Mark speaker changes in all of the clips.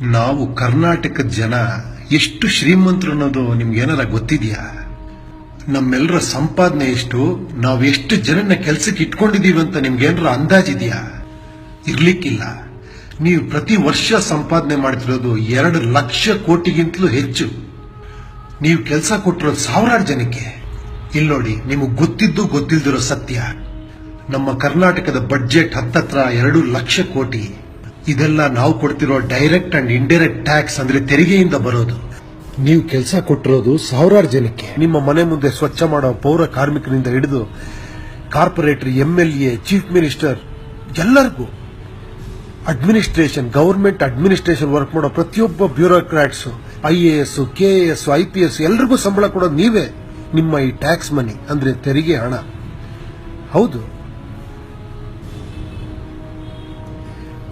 Speaker 1: ನಾವು ಕರ್ನಾಟಕದ ಜನ ಎಷ್ಟು ಶ್ರೀಮಂತರು ಅನ್ನೋದು ನಿಮ್ಗೆ ಏನಾರ ಗೊತ್ತಿದ್ಯಾ? ನಮ್ಮೆಲ್ಲರ ಸಂಪಾದನೆ ಎಷ್ಟು? ನಾವು ಎಷ್ಟು ಜನನ ಕೆಲಸಕ್ಕೆ ಇಟ್ಕೊಂಡಿದೀವಿ ಅಂತ ನಿಮ್ಗೇನಾರ ಅಂದಾಜಿದ್ಯಾ? ಇರ್ಲಿಕ್ಕಿಲ್ಲ. ನೀವು ಪ್ರತಿ ವರ್ಷ ಸಂಪಾದನೆ ಮಾಡ್ತಿರೋದು ಎರಡು ಲಕ್ಷ ಕೋಟಿಗಿಂತಲೂ ಹೆಚ್ಚು. ನೀವು ಕೆಲಸ ಕೊಟ್ಟಿರೋದು ಸಾವಿರಾರು ಜನಕ್ಕೆ. ಇಲ್ಲಿ ನೋಡಿ, ನಿಮಗೆ ಗೊತ್ತಿದ್ದು ಗೊತ್ತಿಲ್ದಿರೋ ಸತ್ಯ. ನಮ್ಮ ಕರ್ನಾಟಕದ ಬಡ್ಜೆಟ್ ಹತ್ತತ್ರ ಎರಡು ಲಕ್ಷ ಕೋಟಿ. ಇದೆಲ್ಲ ನಾವು ಕೊಡ್ತಿರೋ ಡೈರೆಕ್ಟ್ ಅಂಡ್ ಇಂಡೈರೆಕ್ಟ್ ಟ್ಯಾಕ್ಸ್ ಅಂದ್ರೆ ತೆರಿಗೆಯಿಂದ ಬರೋದು. ನೀವು ಕೆಲಸ ಕೊಟ್ಟಿರೋದು ಸಾವಿರಾರು ಜನಕ್ಕೆ. ನಿಮ್ಮ ಮನೆ ಮುಂದೆ ಸ್ವಚ್ಛ ಮಾಡೋ ಪೌರ ಕಾರ್ಮಿಕರಿಂದ ಹಿಡಿದು corporator M L A chief minister ಎಲ್ಲರಿಗೂ ಅಡ್ಮಿನಿಸ್ಟ್ರೇಷನ್ ಗವರ್ಮೆಂಟ್ ಅಡ್ಮಿನಿಸ್ಟ್ರೇಷನ್ ವರ್ಕ್ ಮಾಡೋ ಪ್ರತಿಯೊಬ್ಬ bureaucrats I A S K A S I P S ಎಲ್ರಿಗೂ ಸಂಬಳ ಕೊಡೋದು ನೀವೇ ನಿಮ್ಮ ಈ ಟ್ಯಾಕ್ಸ್ ಮನಿ ಅಂದ್ರೆ ತೆರಿಗೆ ಹಣ. ಹೌದು.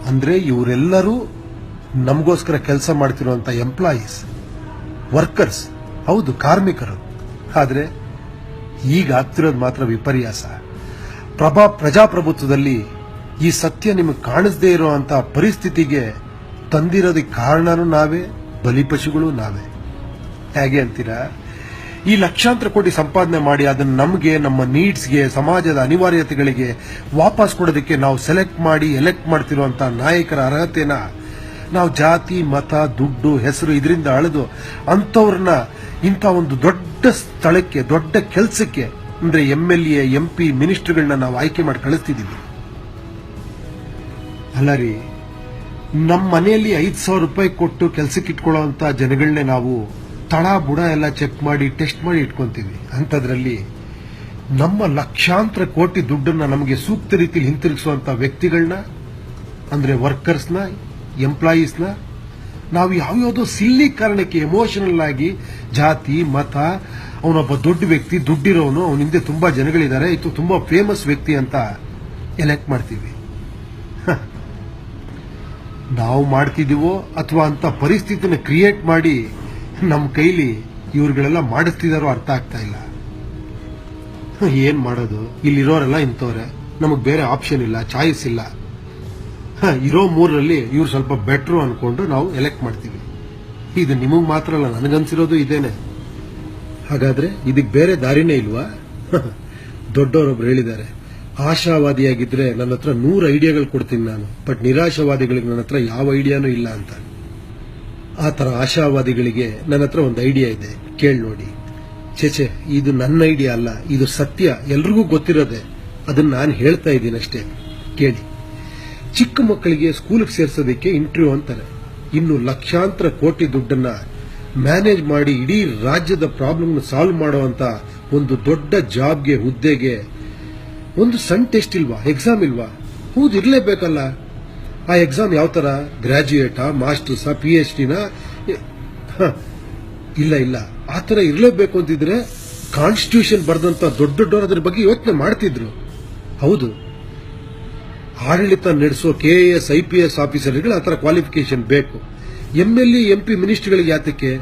Speaker 1: ಅಂದ್ರೆ ಇವರೆಲ್ಲರೂ ನಮಗೋಸ್ಕರ ಕೆಲಸ ಮಾಡ್ತಿರುವಂತ ಎಂಪ್ಲಾಯೀಸ್ ವರ್ಕರ್ಸ್ ಹೌದು, ಕಾರ್ಮಿಕರು. ಆದರೆ ಈಗ ಆಗ್ತಿರೋದು ಮಾತ್ರ ವಿಪರ್ಯಾಸ. ಪ್ರಭಾ ಪ್ರಜಾಪ್ರಭುತ್ವದಲ್ಲಿ ಈ ಸತ್ಯ ನಿಮಗೆ ಕಾಣಿಸದೇ ಇರುವಂತಹ ಪರಿಸ್ಥಿತಿಗೆ ತಂದಿರೋದಕ್ಕೆ ಕಾರಣನೂ ನಾವೇ, ಬಲಿಪಶುಗಳು ನಾವೇ. ಹೇಗೆ ಅಂತೀರಾ? ಈ ಲಕ್ಷಾಂತರ ಕೋಟಿ ಸಂಪಾದನೆ ಮಾಡಿ ಅದನ್ನ ನಮಗೆ, ನಮ್ಮ ನೀಡ್ಸ್ಗೆ, ಸಮಾಜದ ಅನಿವಾರ್ಯತೆಗಳಿಗೆ ವಾಪಸ್ ಕೊಡೋದಕ್ಕೆ ನಾವು ಸೆಲೆಕ್ಟ್ ಮಾಡಿ ಎಲೆಕ್ಟ್ ಮಾಡ್ತಿರುವಂತ ನಾಯಕರ ಅರ್ಹತೆನ ನಾವು ಜಾತಿ, ಮತ, ದುಡ್ಡು, ಹೆಸರು ಇದರಿಂದ ಅಳೆದು ಅಂಥವ್ರನ್ನ ಇಂಥ ಒಂದು ದೊಡ್ಡ ಸ್ಥಳಕ್ಕೆ, ದೊಡ್ಡ ಕೆಲಸಕ್ಕೆ ಅಂದ್ರೆ M L A M P ಮಿನಿಸ್ಟರ್ಗಳನ್ನ ನಾವು ಆಯ್ಕೆ ಮಾಡಿ ಕಳಿಸ್ತಿದ್ದೀವಿ. ಅಲ್ಲ ರೀ ನಮ್ಮ ಮನೆಯಲ್ಲಿ ಐದು ಸಾವಿರ ರೂಪಾಯಿ ಕೊಟ್ಟು ಕೆಲಸಕ್ಕೆ ಇಟ್ಕೊಳ್ಳೋ ಜನಗಳನ್ನೇ ನಾವು ತಳ ಬುಡ ಎಲ್ಲ ಚೆಕ್ ಮಾಡಿ, ಟೆಸ್ಟ್ ಮಾಡಿ ಇಟ್ಕೊಂತೀವಿ. ಅಂಥದ್ರಲ್ಲಿ ನಮ್ಮ ಲಕ್ಷಾಂತರ ಕೋಟಿ ದುಡ್ಡನ್ನ ನಮಗೆ ಸೂಕ್ತ ರೀತಿಯಲ್ಲಿ ಹಿಂತಿರುಗಿಸುವಂತ ವ್ಯಕ್ತಿಗಳನ್ನ ಅಂದ್ರೆ ವರ್ಕರ್ಸ್ನ ಎಂಪ್ಲಾಯೀಸ್ನ ನಾವು ಯಾವ್ಯಾವುದೋ ಸಿಲ್ಲಿ ಕಾರಣಕ್ಕೆ ಎಮೋಷನಲ್ ಆಗಿ ಜಾತಿ, ಮತ, ಅವನೊಬ್ಬ ದೊಡ್ಡ ವ್ಯಕ್ತಿ, ದುಡ್ಡಿರೋನು, ಅವನ ಹಿಂದೆ ತುಂಬಾ ಜನಗಳಿದ್ದಾರೆ, ಇದು ತುಂಬಾ ಫೇಮಸ್ ವ್ಯಕ್ತಿ ಅಂತ ಎಲೆಕ್ಟ್ ಮಾಡ್ತೀವಿ. ನಾವು ಮಾಡ್ತಿದೀವೋ ಅಥವಾ ಅಂತ ಪರಿಸ್ಥಿತಿನ ಕ್ರಿಯೇಟ್ ಮಾಡಿ ನಮ್ಮ ಕೈಲಿ ಇವ್ರುಗಳೆಲ್ಲ ಮಾಡಿಸ್ತಿದಾರೋ ಅರ್ಥ ಆಗ್ತಾ ಇಲ್ಲ. ಏನ್ ಮಾಡೋದು? ಇಲ್ಲಿರೋರೆಲ್ಲ ಇಂಥವ್ರೆ. ನಮಗ್ ಬೇರೆ ಆಪ್ಷನ್ ಇಲ್ಲ ಚಾಯ್ಸ್ ಇಲ್ಲ. ಇರೋ ಮೂರರಲ್ಲಿ ಇವ್ರು ಸ್ವಲ್ಪ ಬೆಟ್ರು ಅನ್ಕೊಂಡು ನಾವು ಎಲೆಕ್ಟ್ ಮಾಡ್ತೀವಿ. ಇದು ನಿಮಗ್ ಮಾತ್ರ ಅಲ್ಲ, ನನಗನ್ಸಿರೋದು ಇದೇನೆ. ಹಾಗಾದ್ರೆ ಇದಕ್ ಬೇರೆ ದಾರಿನೇ ಇಲ್ವಾ? ದೊಡ್ಡವರೊಬ್ರು ಹೇಳಿದ್ದಾರೆ, ಆಶಾವಾದಿಯಾಗಿದ್ರೆ ನನ್ನ ಹತ್ರ ನೂರು ಐಡಿಯಾಗಳು ಕೊಡ್ತೀನಿ ನಾನು ಬಟ್ ನಿರಾಶಾವಾದಿಗಳಿಗೆ ನನ್ನ ಹತ್ರ ಯಾವ ಐಡಿಯಾನೂ ಇಲ್ಲ ಅಂತ. ಆ ತರ ಆಶಾವಾದಿಗಳಿಗೆ ನನ್ನ ಹತ್ರ ಒಂದು ಐಡಿಯಾ ಇದೆ. ಕೇಳಿ ನೋಡಿ. ಚೇಚೆ ಇದು ನನ್ನ ಐಡಿಯಾ ಅಲ್ಲ. ಇದು ಸತ್ಯ. ಎಲ್ರಿಗೂ ಗೊತ್ತಿರೋದೆ. ಅದನ್ನ ನಾನು ಹೇಳ್ತಾ ಇದ್ದೀನಿ ಅಷ್ಟೇ. ಕೇಳಿ. ಚಿಕ್ಕ ಮಕ್ಕಳಿಗೆ ಸ್ಕೂಲ್ಗೆ ಸೇರಿಸೋದಕ್ಕೆ ಇಂಟರ್ವ್ಯೂ ಅಂತಾರೆ. ಇನ್ನು ಲಕ್ಷಾಂತರ ಕೋಟಿ ದುಡ್ಡನ್ನ ಮ್ಯಾನೇಜ್ ಮಾಡಿ ಇಡೀ ರಾಜ್ಯದ ಪ್ರಾಬ್ಲಮ್ ಸಾಲ್ವ್ ಮಾಡುವಂತ ಒಂದು ದೊಡ್ಡ ಜಾಬ್ಗೆ ಹುದ್ದೆಗೆ ಒಂದು ಸಣ್ಣ ಟೆಸ್ಟ್ ಇಲ್ವಾ? ಎಕ್ಸಾಮ್ ಇಲ್ವಾ? ಹೌದು, ಇರ್ಲೇಬೇಕಲ್ಲ. ಆ ಎಕ್ಸಾಮ್ ಯಾವ ತರ? ಗ್ರಾಜ್ಯುಯೇಟಾ ಮಾಸ್ಟರ್ಸ್ ಪಿ ಎಚ್ ಡಿನ ಇಲ್ಲ ಇಲ್ಲ. ಆ ತರ ಇರಲೇಬೇಕು ಅಂತಿದ್ರೆ ಕಾನ್ಸ್ಟಿಟ್ಯೂಷನ್ ಬರೆದಂತ ದೊಡ್ಡ ದೊಡ್ಡವರು ಅದ್ರ ಬಗ್ಗೆ ಯೋಚನೆ ಮಾಡ್ತಿದ್ರು. ಹೌದು. ಆಡಳಿತ ನಡೆಸೋ K S I P S ಆಫೀಸರ್ಗಳು ಆ ಥರ ಕ್ವಾಲಿಫಿಕೇಶನ್ ಬೇಕು. M L A M P ಮಿನಿಸ್ಟರ್ಗಳಿಗೆ ಯಾತಕ್ಕೆ?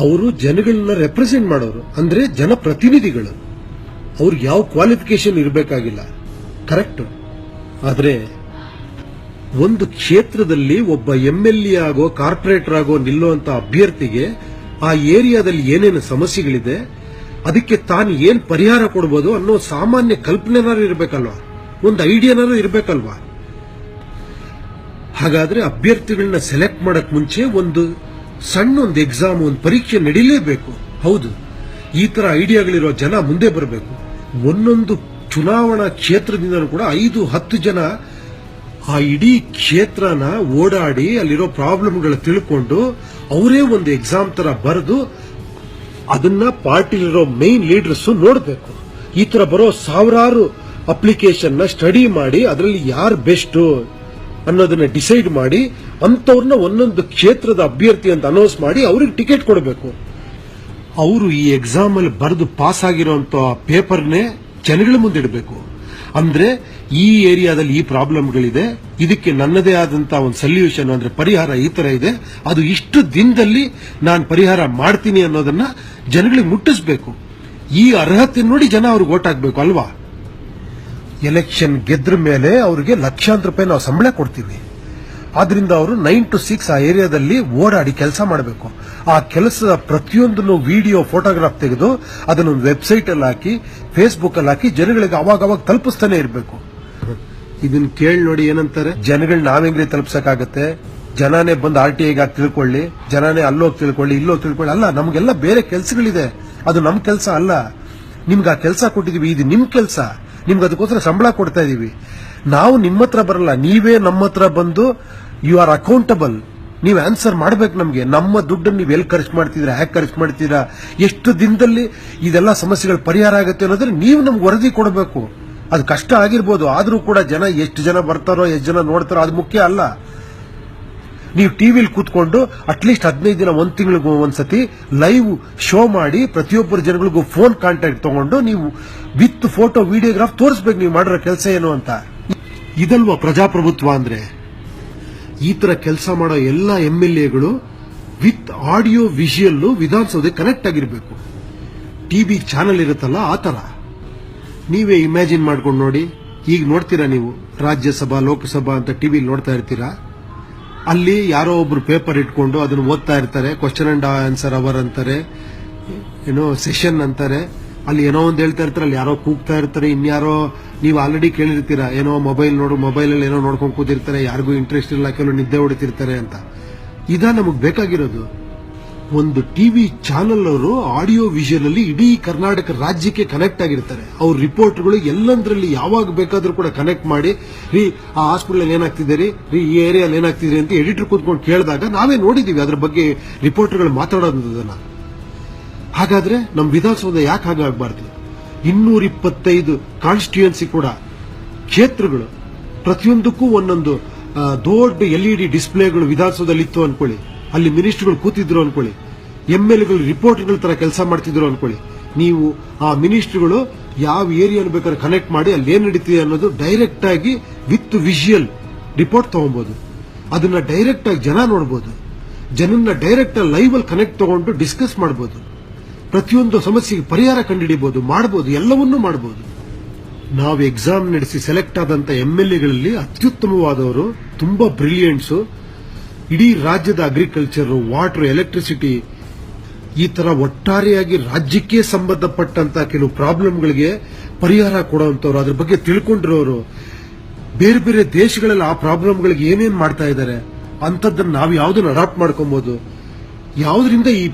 Speaker 1: ಅವರು ಜನಗಳನ್ನ ರೆಪ್ರೆಸೆಂಟ್ ಮಾಡೋರು. ಅಂದ್ರೆ ಜನಪ್ರತಿನಿಧಿಗಳು. ಅವ್ರಿಗೆ ಯಾವ ಕ್ವಾಲಿಫಿಕೇಶನ್ ಇರಬೇಕಾಗಿಲ್ಲ. ಕರೆಕ್ಟ್ ಆದ್ರೆ ಒಂದು ಕ್ಷೇತ್ರದಲ್ಲಿ ಒಬ್ಬ ಎಂ ಎಲ್ ಎ ಆಗೋ ಕಾರ್ಪೊರೇಟರ್ ಆಗೋ ನಿಲ್ಲುವಂತ ಅಭ್ಯರ್ಥಿಗೆ ಆ ಏರಿಯಾದಲ್ಲಿ ಏನೇನು ಸಮಸ್ಯೆಗಳಿದೆ, ಅದಕ್ಕೆ ತಾನು ಏನ್ ಪರಿಹಾರ ಕೊಡ್ಬೋದು ಅನ್ನೋ ಸಾಮಾನ್ಯ ಕಲ್ಪನೆನಾರು ಇರಬೇಕಲ್ವಾ? ಒಂದು ಐಡಿಯಾನಾರು ಇರಬೇಕಲ್ವಾ? ಹಾಗಾದ್ರೆ ಅಭ್ಯರ್ಥಿಗಳನ್ನ ಸೆಲೆಕ್ಟ್ ಮಾಡಕ್ ಮುಂಚೆ ಒಂದು ಸಣ್ಣ ಒಂದು ಎಕ್ಸಾಮ್ ಒಂದು ಪರೀಕ್ಷೆ ನಡೀಲೇಬೇಕು. ಹೌದು. ಈ ತರ ಐಡಿಯಾಗಳಿರೋ ಜನ ಮುಂದೆ ಬರಬೇಕು. ಒಂದೊಂದು ಚುನಾವಣಾ ಕ್ಷೇತ್ರದಿಂದ ಕೂಡ ಐದು, ಹತ್ತು ಜನ ಆ ಇಡೀ ಕ್ಷೇತ್ರನ ಓಡಾಡಿ ಅಲ್ಲಿರೋ ಪ್ರಾಬ್ಲಮ್ಗಳ ತಿಳ್ಕೊಂಡು ಅವರೇ ಒಂದು ಎಕ್ಸಾಮ್ ತರ ಬರೆದು ಅದನ್ನ ಪಾರ್ಟಿಲಿರೋ ಮೇನ್ ಲೀಡರ್ಸ್ ನೋಡಬೇಕು. ಈ ತರ ಬರೋ ಸಾವಿರಾರು ಅಪ್ಲಿಕೇಶನ್ನ ಸ್ಟಡಿ ಮಾಡಿ ಅದರಲ್ಲಿ ಯಾರು ಬೆಸ್ಟ್ ಅನ್ನೋದನ್ನ ಡಿಸೈಡ್ ಮಾಡಿ ಅಂತವ್ರನ್ನ ಒಂದೊಂದು ಕ್ಷೇತ್ರದ ಅಭ್ಯರ್ಥಿ ಅಂತ ಅನೌನ್ಸ್ ಮಾಡಿ ಅವ್ರಿಗೆ ಟಿಕೆಟ್ ಕೊಡಬೇಕು. ಅವರು ಈ ಎಕ್ಸಾಮ್ ಅಲ್ಲಿ ಬರೆದು ಪಾಸ್ ಆಗಿರೋ ಪೇಪರ್ನೇ ಜನಗಳ ಮುಂದೆ ಇಡಬೇಕು. ಅಂದ್ರೆ ಈ ಏರಿಯಾದಲ್ಲಿ ಈ ಪ್ರಾಬ್ಲಮ್ಗಳಿದೆ. ಇದಕ್ಕೆ ನನ್ನದೇ ಆದಂತ ಒಂದು ಸೊಲ್ಯೂಷನ್ ಅಂದ್ರೆ ಪರಿಹಾರ ಈ ತರ ಇದೆ. ಅದು ಇಷ್ಟು ದಿನದಲ್ಲಿ ನಾನು ಪರಿಹಾರ ಮಾಡ್ತೀನಿ ಅನ್ನೋದನ್ನ ಜನಗಳಿಗೆ ಮುಟ್ಟಿಸ್ಬೇಕು. ಈ ಅರ್ಹತೆ ನೋಡಿ ಜನ ಅವ್ರಿಗೆ ಓಟ್ ಹಾಕ್ಬೇಕು ಅಲ್ವಾ? ಎಲೆಕ್ಷನ್ ಗೆದ್ರ ಮೇಲೆ ಅವರಿಗೆ ಲಕ್ಷಾಂತರ ರೂಪಾಯಿ ನಾವು ಸಂಬಳ ಕೊಡ್ತೀವಿ. ಆದ್ರಿಂದ ಅವರು ನೈನ್ ಟು ಸಿಕ್ಸ್ ಆ ಏರಿಯಾದಲ್ಲಿ ಓಡಾಡಿ ಕೆಲಸ ಮಾಡಬೇಕು. ಆ ಕೆಲಸದ ಪ್ರತಿಯೊಂದನ್ನು ವಿಡಿಯೋ ಫೋಟೋಗ್ರಾಫ್ ತೆಗೆದು ಅದನ್ನು ವೆಬ್ಸೈಟ್ ಅಲ್ಲಿ ಹಾಕಿ ಫೇಸ್ಬುಕ್ ಅಲ್ಲಿ ಹಾಕಿ ಜನಗಳಿಗೆ ಅವಾಗ ಅವಾಗ ತಲುಪಿಸ್ತಾನೆ ಇರಬೇಕು. ಇದನ್ನ ಕೇಳಿ ನೋಡಿ ಏನಂತಾರೆ? ಜನಗಳು ನಾವೆಂಗ್ರಿ ತಲುಪ್ಸಕ್ಕಾಗತ್ತೆ? ಜನನೇ ಬಂದು ಆರ್ ಟಿ ಐಗೆ ತಿಳ್ಕೊಳ್ಳಿ ಜನಾನೇ ಅಲ್ಲೋಗಿ ತಿಳ್ಕೊಳ್ಳಿ ಇಲ್ಲೋಗಿ ತಿಳ್ಕೊಳ್ಳಿ ಅಲ್ಲ ನಮಗೆಲ್ಲ ಬೇರೆ ಕೆಲಸಗಳಿದೆ. ಅದು ನಮ್ಮ ಕೆಲಸ ಅಲ್ಲ. ನಿಮ್ಗೆ ಆ ಕೆಲಸ ಕೊಟ್ಟಿದೀವಿ ಇದು ನಿಮ್ ಕೆಲಸ. ನಿಮ್ಗೆ ಅದಕ್ಕೋಸ್ಕರ ಸಂಬಳ ಕೊಡ್ತಾ ಇದೀವಿ. ನಾವು ನಿಮ್ಮ ಹತ್ರ ಬರಲ್ಲ ನೀವೇ ನಮ್ಮ ಹತ್ರ ಬಂದು ಯು ಆರ್ ಅಕೌಂಟಬಲ್ ನೀವು ಆನ್ಸರ್ ಮಾಡಬೇಕು ನಮಗೆ. ನಮ್ಮ ದುಡ್ಡನ್ನು ನೀವು ಎಲ್ಲಿ ಖರ್ಚು ಮಾಡ್ತಿದ್ದೀರಾ ಹ್ಯಾಕ್ ಖರ್ಚು ಮಾಡ್ತೀರಾ ಎಷ್ಟು ದಿನದಲ್ಲಿ ಇದೆಲ್ಲ ಸಮಸ್ಯೆಗಳು ಪರಿಹಾರ ಆಗುತ್ತೆ ಅನ್ನೋದ್ರೆ ನೀವು ನಮ್ಗೆ ವರದಿ ಕೊಡಬೇಕು. ಅದು ಕಷ್ಟ ಆಗಿರ್ಬೋದು, ಆದರೂ ಕೂಡ ಜನ ಎಷ್ಟು ಜನ ಬರ್ತಾರೋ, ಎಷ್ಟು ಜನ ನೋಡ್ತಾರೋ, ಅದು ಮುಖ್ಯ ಅಲ್ಲ. ನೀವು ಟಿವಿಲಿ ಕೂತ್ಕೊಂಡು ಅಟ್ಲೀಸ್ಟ್ ಹದಿನೈದು ದಿನ, ಒಂದು ತಿಂಗಳಿಗೂ ಒಂದ್ಸತಿ ಲೈವ್ ಶೋ ಮಾಡಿ ಪ್ರತಿಯೊಬ್ಬರು ಜನಗಳಿಗೂ ಫೋನ್ ಕಾಂಟ್ಯಾಕ್ಟ್ ತಗೊಂಡು ನೀವು ವಿತ್ ಫೋಟೋ ವಿಡಿಯೋಗ್ರಾಫ್ ತೋರಿಸ್ಬೇಕು ನೀವು ಮಾಡಿರೋ ಕೆಲಸ ಏನು ಅಂತ. ಇದಲ್ವಾ ಪ್ರಜಾಪ್ರಭುತ್ವ ಅಂದ್ರೆ? ಈ ತರ ಕೆಲಸ ಮಾಡೋ ಎಲ್ಲ ಎಂ ಎಲ್ ಎಗಳು with audio visual Vidhana Soudha connect ಆಗಿರ್ಬೇಕು. ಟಿವಿ ಚಾನೆಲ್ ಇರುತ್ತಲ್ಲ ಆ ತರ. ನೀವೇ ಇಮ್ಯಾಜಿನ್ ಮಾಡ್ಕೊಂಡು ನೋಡಿ. ಈಗ ನೋಡ್ತೀರಾ ನೀವು, ರಾಜ್ಯಸಭಾ, ಲೋಕಸಭಾ ಅಂತ ಟಿವಿ ನೋಡ್ತಾ ಇರ್ತೀರಾ? ಅಲ್ಲಿ ಯಾರೋ ಒಬ್ರು ಪೇಪರ್ ಇಟ್ಕೊಂಡು ಅದನ್ನ ಓದ್ತಾ ಇರ್ತಾರೆ ಕ್ವಶನ್ ಅಂಡ್ ಆನ್ಸರ್ ಅವರ್ ಅಂತಾರೆ, ಏನೋ ಸೆಷನ್ ಅಂತಾರೆ. ಅಲ್ಲಿ ಏನೋ ಒಂದು ಹೇಳ್ತಾ ಇರ್ತಾರೆ, ಅಲ್ಲಿ ಯಾರೋ ಕೂಗ್ತಾ ಇರ್ತಾರೆ, ಇನ್ಯಾರೋ ನೀವು ಆಲ್ರೆಡಿ ಕೇಳಿರ್ತೀರಾ, ಏನೋ ಮೊಬೈಲ್ ನೋಡು ಮೊಬೈಲ್ ಅಲ್ಲಿ ಏನೋ ನೋಡ್ಕೊಂಡು ಕೂತಿರ್ತಾರೆ, ಯಾರಿಗೂ ಇಂಟ್ರೆಸ್ಟ್ ಇಲ್ಲ ಕೆಲವು ನಿದ್ದೆ ಹೊಡಿತಿರ್ತಾರೆ ಅಂತ. ಇದ ನಮಗೆ ಬೇಕಾಗಿರೋದು. ಒಂದು ಟಿವಿ ಚಾನೆಲ್ ಅವರು ಆಡಿಯೋ ವಿಷನ್ ಅಲ್ಲಿ ಇಡೀ ಕರ್ನಾಟಕ ರಾಜ್ಯಕ್ಕೆ ಕನೆಕ್ಟ್ ಆಗಿರ್ತಾರೆ. ಅವ್ರ ರಿಪೋರ್ಟ್ಗಳು ಎಲ್ಲಂದ್ರಲ್ಲಿ ಯಾವಾಗ ಬೇಕಾದ್ರೂ ಕೂಡ ಕನೆಕ್ಟ್ ಮಾಡಿ, ರೀ, ಆ ಹಾಸ್ಪಿಟಲ್ ಏನಾಗ್ತಿದೆ ರೀ ರೀ, ಈ ಏರಿಯಾದಲ್ಲಿ ಏನಾಗ್ತಿದೆ ಅಂತ ಎಡಿಟರ್ ಕೂತ್ಕೊಂಡು ಕೇಳಿದಾಗ ನಾವೇ ನೋಡಿದೀವಿ, ಅದ್ರ ಬಗ್ಗೆ ರಿಪೋರ್ಟರ್ಗಳು ಮಾತಾಡೋದನ್ನ. ಹಾಗಾದ್ರೆ ನಮ್ಮ ವಿಧಾನಸೌಧ ಯಾಕೆ ಹಾಗಾಗಬಾರ್ದು ಇನ್ನೂರ ಇಪ್ಪತ್ತೈದು ಕಾನ್ಸ್ಟಿಟ್ಯೂಯನ್ಸಿ ಕೂಡ ಕ್ಷೇತ್ರಗಳು. ಪ್ರತಿಯೊಂದಕ್ಕೂ ಒಂದೊಂದು ದೊಡ್ಡ ಎಲ್ ಡಿ ಡಿಸ್ಪ್ಲೇಗಳು ವಿಧಾನಸೌಧದಲ್ಲಿ ಇತ್ತು ಅನ್ಕೊಳ್ಳಿ. ಅಲ್ಲಿ ಮಿನಿಸ್ಟರ್ಗಳು ಕೂತಿದ್ರು ಅನ್ಕೊಳ್ಳಿ. ಎಂ ಎಲ್ ಎಗಳು ರಿಪೋರ್ಟ್ಗಳ ತರ ಕೆಲಸ ಮಾಡ್ತಿದ್ರು ಅನ್ಕೊಳ್ಳಿ. ನೀವು ಆ ಮಿನಿಸ್ಟರ್ಗಳು ಯಾವ ಏರಿಯಾನ ಬೇಕಾದ್ರೆ ಕನೆಕ್ಟ್ ಮಾಡಿ ಅಲ್ಲಿ ಏನ್ ನಡೀತಿದೆ ಅನ್ನೋದು ಡೈರೆಕ್ಟ್ ಆಗಿ ವಿತ್ ವಿಜುವಲ್ ರಿಪೋರ್ಟ್ ತಗೊಬಹುದು ಅದನ್ನ ಡೈರೆಕ್ಟ್ ಆಗಿ ಜನ ನೋಡಬಹುದು ಜನನ್ನ ಡೈರೆಕ್ಟ್ ಲೈವ್ ಅಲ್ಲಿ ಕನೆಕ್ಟ್ ತಗೊಂಡು ಡಿಸ್ಕಸ್ ಮಾಡಬಹುದು ಪ್ರತಿಯೊಂದು ಸಮಸ್ಯೆಗೆ ಪರಿಹಾರ ಕಂಡುಹಿಡಿಬಹುದು ಮಾಡಬಹುದು ಎಲ್ಲವನ್ನೂ ಮಾಡಬಹುದು ನಾವು ಎಕ್ಸಾಮ್ ನಡೆಸಿ ಸೆಲೆಕ್ಟ್ ಆದಂತ ಎಂಎಲ್ಎಗಳಲ್ಲಿ ಎಲ್ ಎಗಳಲ್ಲಿ ಅತ್ಯುತ್ತಮವಾದವರು, ತುಂಬಾ ಬ್ರಿಲಿಯಂಟ್ಸ್ ಇಡೀ ರಾಜ್ಯದ ಅಗ್ರಿಕಲ್ಚರ್ ವಾಟರ್ ಎಲೆಕ್ಟ್ರಿಸಿಟಿ ಈ ತರ ಒಟ್ಟಾರೆಯಾಗಿ ರಾಜ್ಯಕ್ಕೆ ಸಂಬಂಧಪಟ್ಟಂತ ಕೆಲವು ಪ್ರಾಬ್ಲಮ್ಗಳಿಗೆ ಪರಿಹಾರ ಕೊಡುವಂತವ್ರು, ಅದ್ರ ಬಗ್ಗೆ ತಿಳ್ಕೊಂಡಿರೋರು. ಬೇರೆ ಬೇರೆ ದೇಶಗಳಲ್ಲಿ ಆ ಪ್ರಾಬ್ಲಮ್ಗಳಿಗೆ ಏನೇನು ಮಾಡ್ತಾ ಇದ್ದಾರೆ ಅಂತದನ್ನ ನಾವು ಯಾವ್ದನ್ನ ಅಡಾಪ್ಟ್ ಮಾಡ್ಕೊಬಹುದು ಯಾವ್ದರಿಂದ ಈ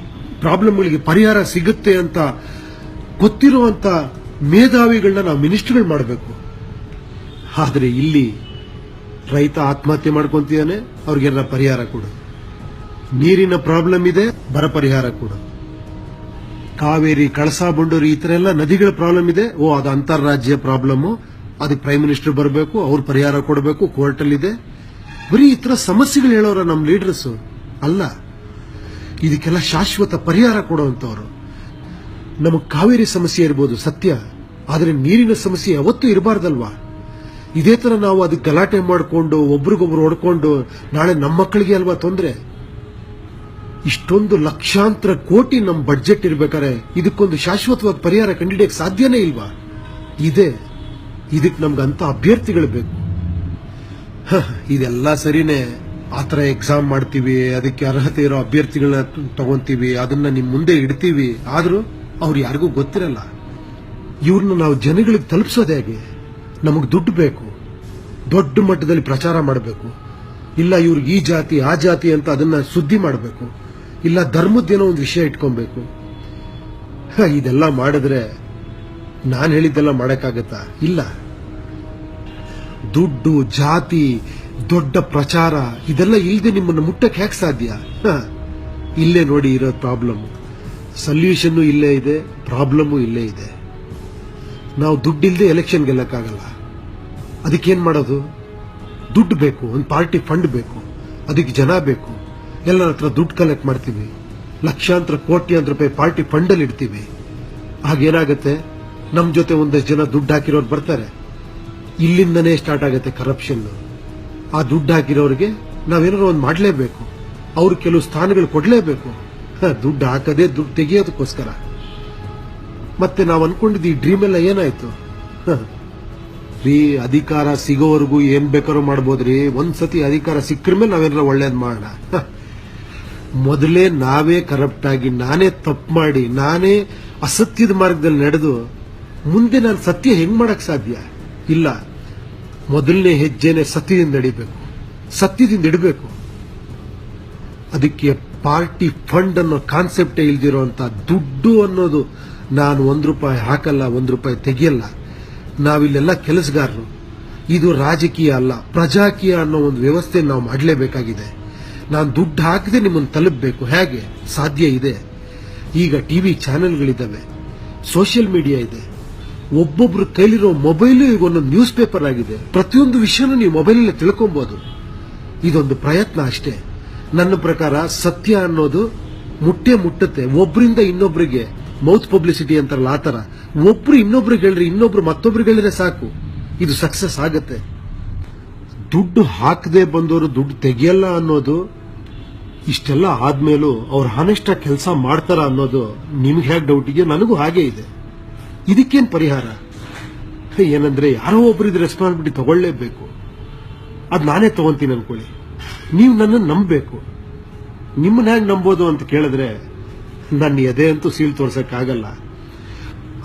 Speaker 1: ಪ್ರಾಬ್ಲಮ್ಗಳಿಗೆ ಪರಿಹಾರ ಸಿಗುತ್ತೆ ಅಂತ ಗೊತ್ತಿರುವಂತ ಮೇಧಾವಿಗಳನ್ನ ನಾವು ಮಿನಿಸ್ಟರ್ಗಳು ಮಾಡಬೇಕು. ಆದರೆ ಇಲ್ಲಿ ರೈತ ಆತ್ಮಹತ್ಯೆ ಮಾಡ್ಕೊಂತಿದ್ದಾನೆ ಅವ್ರಿಗೆಲ್ಲ ಪರಿಹಾರ ಕೊಡು. ನೀರಿನ ಪ್ರಾಬ್ಲಮ್ ಇದೆ, ಬರ ಪರಿಹಾರ ಕೊಡು. ಕಾವೇರಿ, ಕಳಸಾ, ಬಂಡೂರಿ ಈ ತರ ಎಲ್ಲ ನದಿಗಳ ಪ್ರಾಬ್ಲಮ್ ಇದೆ. ಓ, ಅದು ಅಂತಾರಾಜ್ಯ ಪ್ರಾಬ್ಲಮ್ ಅದಕ್ಕೆ ಪ್ರೈಮ್ ಮಿನಿಸ್ಟರ್ ಬರಬೇಕು, ಅವ್ರು ಪರಿಹಾರ ಕೊಡಬೇಕು ಕೋರ್ಟ್ ಅಲ್ಲಿ ಇದೆ. ಬರೀ ಈ ತರ ಸಮಸ್ಯೆಗಳು ಹೇಳೋರ ನಮ್ಮ ಲೀಡರ್ಸ್ ಅಲ್ಲ. ಇದಕ್ಕೆಲ್ಲ ಶಾಶ್ವತ ಪರಿಹಾರ ಕೊಡುವಂತವರು. ನಮಗೆ ಕಾವೇರಿ ಸಮಸ್ಯೆ ಇರ್ಬೋದು, ಸತ್ಯ. ಆದರೆ ನೀರಿನ ಸಮಸ್ಯೆ ಯಾವತ್ತೂ ಇರಬಾರ್ದಲ್ವಾ? ಇದೇ ತರ ನಾವು ಅದಕ್ಕೆ ಗಲಾಟೆ ಮಾಡಿಕೊಂಡು, ಒಬ್ರಿಗೊಬ್ರು ಹೊಡ್ಕೊಂಡು, ನಾಳೆ ನಮ್ಮ ಮಕ್ಕಳಿಗೆ ಅಲ್ವಾ ತೊಂದರೆ? ಇಷ್ಟೊಂದು ಲಕ್ಷಾಂತರ ಕೋಟಿ ನಮ್ಮ ಬಡ್ಜೆಟ್ ಇರ್ಬೇಕಾದ್ರೆ ಇದಕ್ಕೊಂದು ಶಾಶ್ವತವಾದ ಪರಿಹಾರ ಕಂಡಿಡಿಯಕ್ಕೆ ಸಾಧ್ಯನೇ ಇಲ್ವಾ? ಇದೆ. ಇದಕ್ಕೆ ನಮ್ಗೆ ಅಂತ ಅಭ್ಯರ್ಥಿಗಳು ಬೇಕು. ಇದೆಲ್ಲ ಸರಿನೇ. ಆತರ ಎಕ್ಸಾಮ್ ಮಾಡ್ತೀವಿ, ಅದಕ್ಕೆ ಅರ್ಹತೆ ಇರೋ ಅಭ್ಯರ್ಥಿಗಳನ್ನ ತಗೊಂತೀವಿ, ಅದನ್ನ ನಿಮ್ ಮುಂದೆ ಇಡ್ತೀವಿ. ಆದರೂ ಅವ್ರು ಯಾರಿಗೂ ಗೊತ್ತಿರಲ್ಲ. ಇವ್ರನ್ನ ನಾವು ಜನಗಳಿಗೆ ತಲುಪಿಸೋದು ಹೇಗೆ? ನಮಗೆ ದುಡ್ಡು ಬೇಕು. ದೊಡ್ಡ ಮಟ್ಟದಲ್ಲಿ ಪ್ರಚಾರ ಮಾಡಬೇಕು. ಇಲ್ಲ ಇವ್ರಿಗೆ ಈ ಜಾತಿ, ಆ ಜಾತಿ ಅಂತ ಅದನ್ನ ಸುದ್ದಿ ಮಾಡಬೇಕು. ಇಲ್ಲ ಧರ್ಮದ್ದೇನೋ ಒಂದು ವಿಷಯ ಇಟ್ಕೊಬೇಕು. ಇದೆಲ್ಲ ಮಾಡಿದ್ರೆ ನಾನು ಹೇಳಿದ್ದೆಲ್ಲ ಮಾಡೋಕ್ಕಾಗತ್ತಾ? ಇಲ್ಲ. ದುಡ್ಡು, ಜಾತಿ ದೊಡ್ಡ ಪ್ರಚಾರ, ಇದೆಲ್ಲ ಇಲ್ಲದೆ ನಿಮ್ಮನ್ನು ಮುಟ್ಟಕ್ಕೆ ಹೇಗೆ ಸಾಧ್ಯ? ಇಲ್ಲೇ ನೋಡಿ ಇರೋ ಪ್ರಾಬ್ಲಮ್. ಸೊಲ್ಯೂಷನ್ನು ಇಲ್ಲೇ ಇದೆ, ಪ್ರಾಬ್ಲಮ್ಮು ಇಲ್ಲೇ ಇದೆ. ನಾವು ದುಡ್ಡಿಲ್ಲದೆ ಎಲೆಕ್ಷನ್ ಗೆಲ್ಲಕ್ಕಾಗಲ್ಲ. ಅದಕ್ಕೇನು ಮಾಡೋದು? ದುಡ್ಡು ಬೇಕು, ಒಂದು ಪಾರ್ಟಿ ಫಂಡ್ ಬೇಕು, ಅದಕ್ಕೆ ಜನ ಬೇಕು. ಎಲ್ಲರ ಹತ್ರ ದುಡ್ಡು ಕಲೆಕ್ಟ್ ಮಾಡ್ತೀವಿ. ಲಕ್ಷಾಂತರ, ಕೋಟ್ಯಾಂತರ ರೂಪಾಯಿ ಪಾರ್ಟಿ ಫಂಡಲ್ಲಿ ಇಡ್ತೀವಿ. ಹಾಗೇನಾಗುತ್ತೆ ನಮ್ಮ ಜೊತೆ ಒಂದಷ್ಟು ಜನ ದುಡ್ಡು ಹಾಕಿರೋರು ಬರ್ತಾರೆ. ಇಲ್ಲಿಂದನೇ ಸ್ಟಾರ್ಟ್ ಆಗುತ್ತೆ ಕರಪ್ಷನ್ ಆ ದುಡ್ಡು ಹಾಕಿರೋರಿಗೆ ನಾವೇನಾದ್ರು ಒಂದು ಮಾಡಲೇಬೇಕು. ಅವ್ರು ಕೆಲವು ಸ್ಥಾನಗಳು ಕೊಡಲೇಬೇಕು. ದುಡ್ಡು ಹಾಕದೆ ದುಡ್ಡು ತೆಗೆಯೋದಕ್ಕೋಸ್ಕರ. ಮತ್ತೆ ನಾವು ಅನ್ಕೊಂಡಿದ್ದು ಈ ಡ್ರೀಮ್ ಎಲ್ಲ ಏನಾಯ್ತು. ರೀ ಅಧಿಕಾರ ಸಿಗೋವರೆಗೂ ಏನ್ ಬೇಕಾದ್ರೂ ಮಾಡ್ಬೋದ್ರಿ. ಒಂದ್ಸತಿ ಅಧಿಕಾರ ಸಿಕ್ಕ್ರ ಮೇಲೆ ನಾವೇನಾರ ಒಳ್ಳೇದ್ ಮಾಡೋಣ. ಮೊದಲೇ ನಾವೇ ಕರಪ್ಟ್ ಆಗಿ, ನಾನೇ ತಪ್ಪು ಮಾಡಿ, ನಾನೇ ಅಸತ್ಯದ ಮಾರ್ಗದಲ್ಲಿ ನಡೆದು, ಮುಂದೆ ನಾನು ಸತ್ಯ ಹೆಂಗ್ ಮಾಡಕ್ ಸಾಧ್ಯ? ಇಲ್ಲ. ಮೊದಲನೇ ಹೆಜ್ಜೆನೆ ಸತ್ಯದಿಂದ ನಡಿಬೇಕು ಸತ್ಯದಿಂದ ಇಡಬೇಕು ಅದಕ್ಕೆ ಪಾರ್ಟಿ ಫಂಡ್ ಅನ್ನೋ ಕಾನ್ಸೆಪ್ಟೇ ಇಲ್ದಿರೋಂಥ ದುಡ್ಡು ಅನ್ನೋದು ನಾನು ಒಂದು ರೂಪಾಯಿ ಹಾಕಲ್ಲ, ಒಂದು ರೂಪಾಯಿ ತೆಗಿಯಲ್ಲ. ನಾವಿಲ್ಲೆಲ್ಲ ಕೆಲಸಗಾರರು. ಇದು ರಾಜಕೀಯ ಅಲ್ಲ, ಪ್ರಜಾಕೀಯ ಅನ್ನೋ ಒಂದು ವ್ಯವಸ್ಥೆ ನಾವು ಮಾಡಲೇಬೇಕಾಗಿದೆ. ನಾನು ದುಡ್ಡು ಹಾಕದೆ ನಿಮ್ಮನ್ನು ತಲುಪಬೇಕು. ಹೇಗೆ? ಸಾಧ್ಯ ಇದೆ. ಈಗ ಟಿವಿ ಚಾನೆಲ್ಗಳಿದ್ದಾವೆ ಸೋಷಿಯಲ್ ಮೀಡಿಯಾ ಇದೆ. ಒಬ್ಬೊಬ್ರು ಕೈಲಿರೋ ಮೊಬೈಲು ಈಗ ಒಂದೊಂದು ನ್ಯೂಸ್ ಪೇಪರ್ ಆಗಿದೆ. ಪ್ರತಿಯೊಂದು ವಿಷಯನೂ ನೀವು ಮೊಬೈಲಲ್ಲೇ ತಿಳ್ಕೊಬಹುದು ಇದೊಂದು ಪ್ರಯತ್ನ ಅಷ್ಟೇ. ನನ್ನ ಪ್ರಕಾರ ಸತ್ಯ ಅನ್ನೋದು ಮುಟ್ಟೆ ಮುಟ್ಟುತ್ತೆ. ಒಬ್ಬರಿಂದ ಇನ್ನೊಬ್ಬರಿಗೆ ಮೌತ್ ಪಬ್ಲಿಸಿಟಿ ಅಂತಾರಲ್ಲ ಆತರ ಒಬ್ರು ಇನ್ನೊಬ್ರಿಗೆ ಹೇಳ್ರಿ ಇನ್ನೊಬ್ರು ಮತ್ತೊಬ್ರಿಗೆ ಹೇಳಿದ್ರೆ ಸಾಕು. ಇದು ಸಕ್ಸಸ್ ಆಗತ್ತೆ. ದುಡ್ಡು ಹಾಕದೆ ಬಂದವರು ದುಡ್ಡು ತೆಗಿಯಲ್ಲ ಅನ್ನೋದು ಇಷ್ಟೆಲ್ಲ ಆದ್ಮೇಲೂ ಅವ್ರು ಹಾನೆಸ್ಟ್ ಕೆಲಸ ಮಾಡ್ತಾರ ಅನ್ನೋದು ನಿಮ್ಗೆ ಹೇಗೆ ಡೌಟ್ ಇದೆಯೋ ನನಗೂ ಹಾಗೆ ಇದೆ. ಇದಕ್ಕೇನ್ ಪರಿಹಾರ? ಏನಂದ್ರೆ ಯಾರೋ ಒಬ್ರಿದ್ ರೆಸ್ಪಾನ್ಸಿಬಿಲಿಟಿ ತಗೊಳ್ಳೇಬೇಕು. ಅದು ನಾನೇ ತಗೊಂತೀನಿ ಅನ್ಕೊಳ್ಳಿ. ನೀವು ನನ್ನ ನಂಬಬೇಕು. ನಿಮ್ಮನ್ನ ಹೇಗೆ ನಂಬೋದು ಅಂತ ಕೇಳಿದ್ರೆ ನನ್ನ ಎದೆ ಅಂತೂ ಸೀಲ್ ತೋರ್ಸಕ್ಕಾಗಲ್ಲ.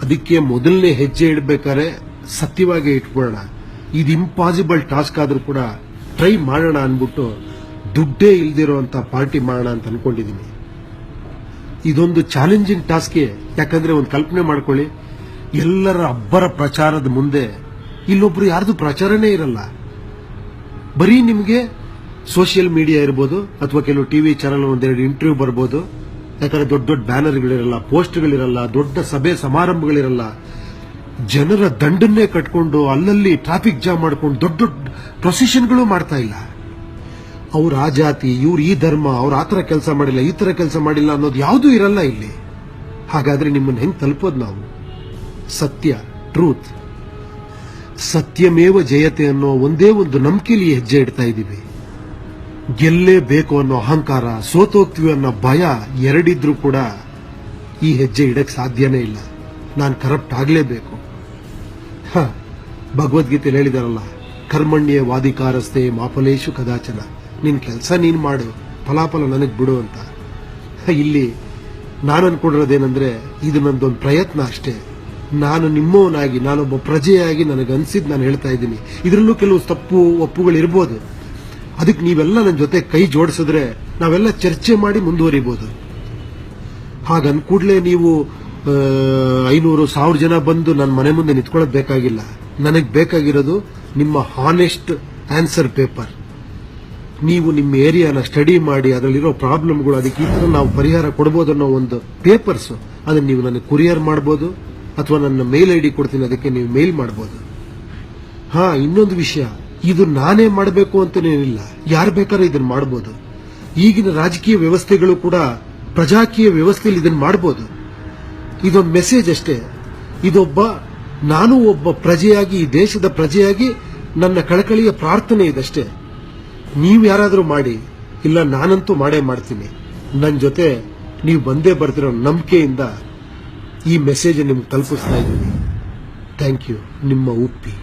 Speaker 1: ಅದಕ್ಕೆ ಮೊದಲನೇ ಹೆಜ್ಜೆ ಇಡಬೇಕಾದ್ರೆ ಸತ್ಯವಾಗಿ ಇಟ್ಕೊಳ್ಳೋಣ. ಇದು ಇಂಪಾಸಿಬಲ್ ಟಾಸ್ಕ್ ಆದ್ರೂ ಕೂಡ ಟ್ರೈ ಮಾಡೋಣ ಅಂದ್ಬಿಟ್ಟು ದುಡ್ಡೇ ಇಲ್ದಿರೋಂತ ಪಾರ್ಟಿ ಮಾಡೋಣ ಅಂತ ಅನ್ಕೊಂಡಿದ್ದೀನಿ ಇದೊಂದು ಚಾಲೆಂಜಿಂಗ್ ಟಾಸ್ಕೆ ಯಾಕಂದ್ರೆ ಒಂದು ಕಲ್ಪನೆ ಮಾಡ್ಕೊಳ್ಳಿ. ಎಲ್ಲರ ಅಬ್ಬರ ಪ್ರಚಾರದ ಮುಂದೆ ಇಲ್ಲೊಬ್ರು ಯಾರ್ದು ಪ್ರಚಾರನೇ ಇರಲ್ಲ. ಬರೀ ನಿಮಗೆ ಸೋಷಿಯಲ್ ಮೀಡಿಯಾ ಇರ್ಬೋದು ಅಥವಾ ಕೆಲವು ಟಿವಿ ಚಾನಲ್ ಒಂದೆರಡು ಇಂಟರ್ವ್ಯೂ ಬರ್ಬೋದು. ಯಾಕಂದ್ರೆ ದೊಡ್ಡ ದೊಡ್ಡ ಬ್ಯಾನರ್ಗಳಿರಲ್ಲ, ಪೋಸ್ಟ್ಗಳಿರಲ್ಲ, ದೊಡ್ಡ ಸಭೆ ಸಮಾರಂಭಗಳಿರಲ್ಲ. ಜನರ ದಂಡನ್ನೇ ಕಟ್ಕೊಂಡು ಅಲ್ಲಲ್ಲಿ ಟ್ರಾಫಿಕ್ ಜಾಮ್ ಮಾಡ್ಕೊಂಡು ದೊಡ್ಡ ದೊಡ್ಡ ಪ್ರೊಸೆಷನ್ಗಳು ಮಾಡ್ತಾ ಇಲ್ಲ. ಅವ್ರ ಆ ಜಾತಿ, ಇವ್ರು ಈ ಧರ್ಮ, ಅವ್ರು ಆ ಥರ ಕೆಲಸ ಮಾಡಿಲ್ಲ, ಈ ತರ ಕೆಲಸ ಮಾಡಿಲ್ಲ ಅನ್ನೋದು ಯಾವುದೂ ಇರಲ್ಲ ಇಲ್ಲಿ. ಹಾಗಾದ್ರೆ ನಿಮ್ಮನ್ನು ಹೆಂಗೆ ತಲುಪೋದು ನಾವು? ಸತ್ಯ ಟ್ರೂತ್ ಸತ್ಯಮೇವ ಜಯತೆ ಅನ್ನೋ ಒಂದೇ ಒಂದು ನಂಬಿಕೆಯಲ್ಲಿ ಹೆಜ್ಜೆ ಇಡ್ತಾ ಇದ್ದೀವಿ. ಗೆಲ್ಲೇಬೇಕು ಅನ್ನೋ ಅಹಂಕಾರ, ಸೋತೋಗ್ತೀವಿ ಅನ್ನೋ ಭಯ ಎರಡಿದ್ರೂ ಕೂಡ ಈ ಹೆಜ್ಜೆ ಇಡಕ್ಕೆ ಸಾಧ್ಯನೇ ಇಲ್ಲ. ನಾನು ಕರಪ್ಟ್ ಆಗಲೇಬೇಕು. ಹ ಭಗವದ್ಗೀತೆಯಲ್ಲಿ ಹೇಳಿದಾರಲ್ಲ, ಕರ್ಮಣ್ಯ ವಾದಿಕಾರಸ್ತೆ ಮಾಪಲೇಶು ಕದಾಚನ. ನಿನ್ನ ಕೆಲಸ ನೀನು ಮಾಡು, ಫಲಾಫಲ ನನಗೆ ಬಿಡು ಅಂತ. ಇಲ್ಲಿ ನಾನು ಅನ್ಕೊಂಡಿರೋದೇನೆಂದರೆ ಇದು ನಂದೊಂದು ಪ್ರಯತ್ನ ಅಷ್ಟೇ. ನಾನು ನಿಮ್ಮವನಾಗಿ, ನಾನೊಬ್ಬ ಪ್ರಜೆಯಾಗಿ ನನಗೆ ಅನ್ಸಿದ್ದು ನಾನು ಹೇಳ್ತಾ ಇದ್ದೀನಿ. ಇದರಲ್ಲೂ ಕೆಲವು ತಪ್ಪು ಒಪ್ಪುಗಳು ಇರ್ಬೋದು ಅದಕ್ಕೆ ನೀವೆಲ್ಲ ನನ್ನ ಜೊತೆ ಕೈ ಜೋಡಿಸಿದ್ರೆ ನಾವೆಲ್ಲ ಚರ್ಚೆ ಮಾಡಿ ಮುಂದುವರಿಬಹುದು ಹಾಗನ್ ಕೂಡಲೇ ನೀವು ಐನೂರು ಸಾವಿರ ಜನ ಬಂದು ನನ್ನ ಮನೆ ಮುಂದೆ ನಿಂತ್ಕೊಳ್ಳೋದು ಬೇಕಾಗಿಲ್ಲ. ನನಗೆ ಬೇಕಾಗಿರೋದು ನಿಮ್ಮ ಹಾನೆಸ್ಟ್ ಆನ್ಸರ್ ಪೇಪರ್ ನೀವು ನಿಮ್ಮ ಏರಿಯಾನ ಸ್ಟಡಿ ಮಾಡಿ ಅದರಲ್ಲಿರೋ ಪ್ರಾಬ್ಲಮ್ಗಳು ಅದಕ್ಕೆ ನಾವು ಪರಿಹಾರ ಕೊಡ್ಬೋದು ಅನ್ನೋ ಒಂದು ಪೇಪರ್ಸ್ ಅದನ್ನ ನೀವು ನನಗೆ ಕುರಿಯರ್ ಮಾಡ್ಬೋದು. ಅಥವಾ ನನ್ನ ಮೇಲ್ ಐ ಡಿ ಕೊಡ್ತೀನಿ, ಅದಕ್ಕೆ ನೀವು ಮೇಲ್ ಮಾಡ್ಬೋದು. ಹಾ, ಇನ್ನೊಂದು ವಿಷಯ. ಇದು ನಾನೇ ಮಾಡಬೇಕು ಅಂತನೇನಿಲ್ಲ ಯಾರು ಬೇಕಾದ್ರೂ ಇದನ್ನು ಮಾಡಬಹುದು ಈಗಿನ ರಾಜಕೀಯ ವ್ಯವಸ್ಥೆಗಳು ಕೂಡ ಪ್ರಜಾಕೀಯ ವ್ಯವಸ್ಥೆಯಲ್ಲಿ ಇದನ್ನು ಮಾಡಬಹುದು ಇದೊಂದು ಮೆಸೇಜ್ ಅಷ್ಟೇ. ಇದೊಬ್ಬ, ನಾನು ಒಬ್ಬ ಪ್ರಜೆಯಾಗಿ, ಈ ದೇಶದ ಪ್ರಜೆಯಾಗಿ ನನ್ನ ಕಳಕಳಿಯ ಪ್ರಾರ್ಥನೆ ಇದಷ್ಟೇ. ನೀವು ಯಾರಾದರೂ ಮಾಡಿ, ಇಲ್ಲ ನಾನಂತೂ ಮಾಡೇ ಮಾಡ್ತೀನಿ. ನನ್ನ ಜೊತೆ ನೀವು ಬಂದೇ ಬರ್ತಿರೋ ನಂಬಿಕೆಯಿಂದ ಈ ಮೆಸೇಜ್ ನಿಮ್ಗೆ ತಲುಪಿಸ್ತಾ ಇದ್ದೀನಿ. ಥ್ಯಾಂಕ್ ಯು ನಿಮ್ಮ ಉಪ್ಪಿ.